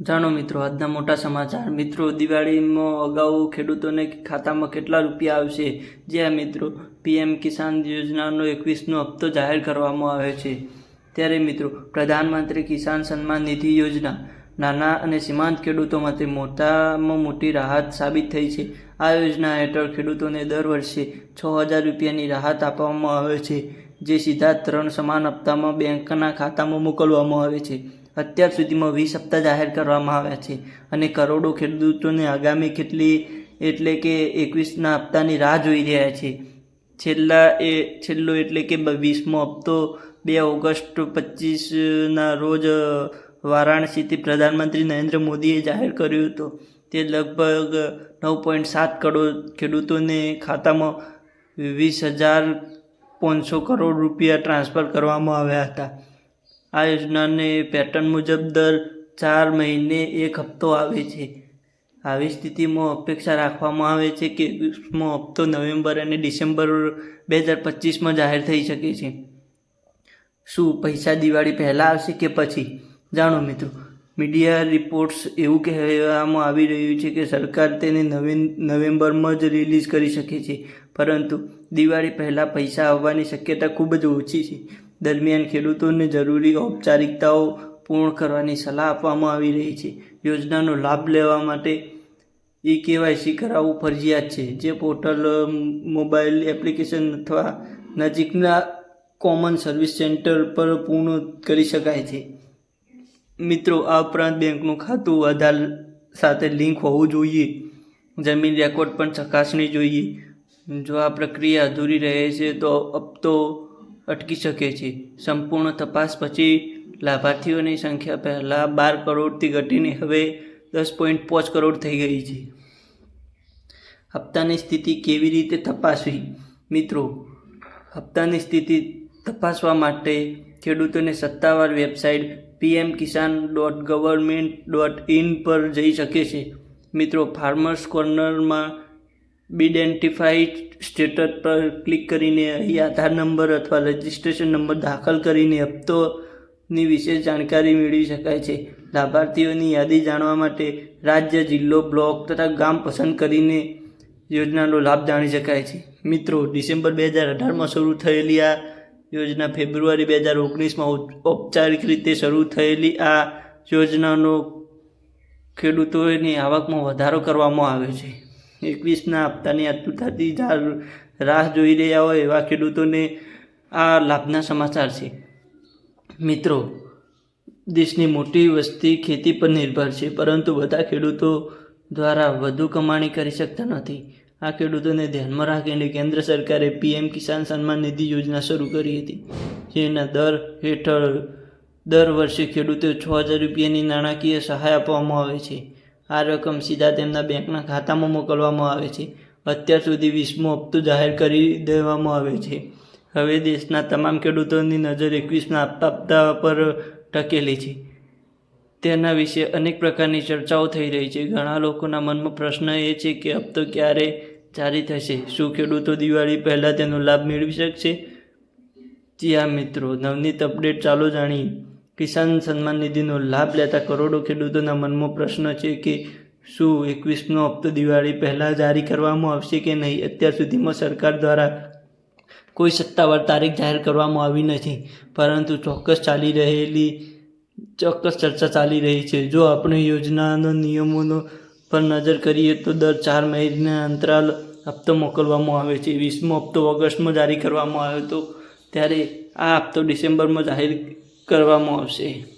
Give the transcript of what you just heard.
જાણો મિત્રો, આજના મોટા સમાચાર. મિત્રો, દિવાળીમાં અગાઉ ખેડૂતોને ખાતામાં કેટલા રૂપિયા આવશે? જ્યાં મિત્રો, પીએમ કિસાન યોજનાનો એકવીસનો હપ્તો જાહેર કરવામાં આવ્યો છે. ત્યારે મિત્રો, પ્રધાનમંત્રી કિસાન સન્માન નિધિ યોજના. નાના અને સીમાંત ખેડૂતો માટે મોટામાં મોટી રાહત સાબિત થઈ છે. આ યોજના હેઠળ ખેડૂતોને દર વર્ષે છ હજાર રૂપિયાની રાહત આપવામાં આવે છે, જે સીધા ત્રણ સમાન હપ્તામાં બેંકના ખાતામાં મોકલવામાં આવે છે. અત્યાર સુધીમાં વીસ હપ્તા જાહેર કરવામાં આવ્યા છે અને કરોડો ખેડૂતોને આગામી કેટલી એટલે કે એકવીસના હપ્તાની રાહ જોઈ રહ્યા છે. છેલ્લા એ, છેલ્લો એટલે કે વીસમો હપ્તો બે ઓગસ્ટ પચીસના રોજ વારાણસીથી પ્રધાનમંત્રી નરેન્દ્ર મોદીએ જાહેર કર્યું હતું. તે લગભગ નવ પોઈન્ટ સાત કરોડ ખેડૂતોને ખાતામાં વીસ હજાર પાંચસો કરોડ રૂપિયા ટ્રાન્સફર કરવામાં આવ્યા હતા. આ યોજનાને પેટર્ન મુજબ દર ચાર મહિને એક હપ્તો આવે છે. આવી સ્થિતિમાં અપેક્ષા રાખવામાં આવે છે કે વીસમો હપ્તો નવેમ્બર અને ડિસેમ્બર બે હજાર પચીસમાં જાહેર થઈ શકે છે. શું પૈસા દિવાળી પહેલાં આવશે કે પછી? જાણો મિત્રો, મીડિયા રિપોર્ટ્સ એવું કહેવામાં આવી રહ્યું છે કે સરકાર તેને નવે નવેમ્બરમાં જ રિલીઝ કરી શકે છે. પરંતુ દિવાળી પહેલાં પૈસા આવવાની શક્યતા ખૂબ જ ઓછી છે. દરમિયાન ખેડૂતોને જરૂરી ઔપચારિકતાઓ પૂર્ણ કરવાની સલાહ આપવામાં આવી રહી છે. યોજનાનો લાભ લેવા માટે ઈ કેવાયસી કરાવવું ફરજિયાત છે. જે પોર્ટલ મોબાઈલ એપ્લિકેશન અથવા નજીકના કોમન સર્વિસ સેન્ટર પર પૂર્ણ કરી શકાય છે. મિત્રો, આ ઉપરાંત બેંકનું ખાતું, આધાર સાથે લિંક હોવું જોઈએ. જમીન રેકોર્ડ પણ ચકાસણી જોઈએ. જો આ પ્રક્રિયા અધૂરી રહે છે, તો હપ્તો અટકી શકે છે. સંપૂર્ણ તપાસ પછી લાભાર્થીઓની સંખ્યા પહેલાં બાર કરોડથી ઘટીને હવે દસ પોઈન્ટ પાંચ કરોડ થઈ ગઈ છે. હપ્તાની સ્થિતિ કેવી રીતે તપાસવી? મિત્રો, હપ્તાની સ્થિતિ તપાસવા માટે ખેડૂતોને સત્તાવાર website PM Kisan dot government dot in પર જઈ શકે છે. મિત્રો, ફાર્મર્સ કોર્નરમાં બિડેન્ટિફાઈડ સ્ટેટસ પર ક્લિક કરીને અહીં આધાર નંબર અથવા રજિસ્ટ્રેશન નંબર દાખલ કરીને હપ્તોની વિશેષ જાણકારી મેળવી શકાય છે. લાભાર્થીઓની યાદી જાણવા માટે રાજ્ય, જિલ્લો, બ્લોક તથા ગામ પસંદ કરીને યોજનાનો લાભ જાણી શકાય છે. મિત્રો, ડિસેમ્બર બે હજાર અઢારમાં શરૂ થયેલી આ યોજના ફેબ્રુઆરી બે હજાર ઓગણીસમાં ઔપચારિક રીતે શરૂ થયેલી આ યોજનાનો ખેડૂતોની આવકમાં વધારો કરવામાં આવ્યો છે. એકવીસના હપ્તાની આતુરતાથી રાહ જોઈ રહ્યા હોય એવા ખેડૂતોને આ લાભના સમાચાર છે. મિત્રો, દેશની મોટી વસ્તી ખેતી પર નિર્ભર છે, પરંતુ બધા ખેડૂતો દ્વારા વધુ કમાણી કરી શકતા નથી. આ ખેડૂતોને ધ્યાનમાં રાખીને કેન્દ્ર સરકારે પીએમ કિસાન સન્માન નિધિ યોજના શરૂ કરી હતી, જેના દર હેઠળ દર વર્ષે ખેડૂતો છ હજાર રૂપિયાની નાણાકીય સહાય આપવામાં આવે છે. આ રકમ સીધા તેમના બેંકના ખાતામાં મોકલવામાં આવે છે. અત્યાર સુધી વીસમો હપ્તો જાહેર કરી દેવામાં આવે છે. હવે દેશના તમામ ખેડૂતોની નજર એકવીસના હપ્તા પર ટકેલી છે. તેના વિશે અનેક પ્રકારની ચર્ચાઓ થઈ રહી છે. ઘણા લોકોના મનમાં પ્રશ્ન એ છે કે હપ્તો ક્યારે જારી થશે? શું ખેડૂતો દિવાળી પહેલાં તેનો લાભ મેળવી શકશે? જી આ મિત્રો, નવનીત અપડેટ ચાલો જાણીએ. કિસાન સન્માન નિધિનો લાભ લેતા કરોડો ખેડૂતોના મનમાં પ્રશ્ન છે કે શું એકવીસનો હપ્તો દિવાળી પહેલાં જારી કરવામાં આવશે કે નહીં? અત્યાર સુધીમાં સરકાર દ્વારા કોઈ સત્તાવાર તારીખ જાહેર કરવામાં આવી નથી, પરંતુ ચોક્કસ ચાલી રહેલી, ચોક્કસ ચર્ચા ચાલી રહી છે. જો આપણે યોજનાના નિયમોનો પર નજર કરીએ તો દર ચાર મહિના અંતરાલ હપ્તો મોકલવામાં આવે છે. વીસમો હપ્તો ઓગસ્ટમાં જારી કરવામાં આવ્યો હતો, ત્યારે આ હપ્તો ડિસેમ્બરમાં જાહેર કરવામાં આવશે.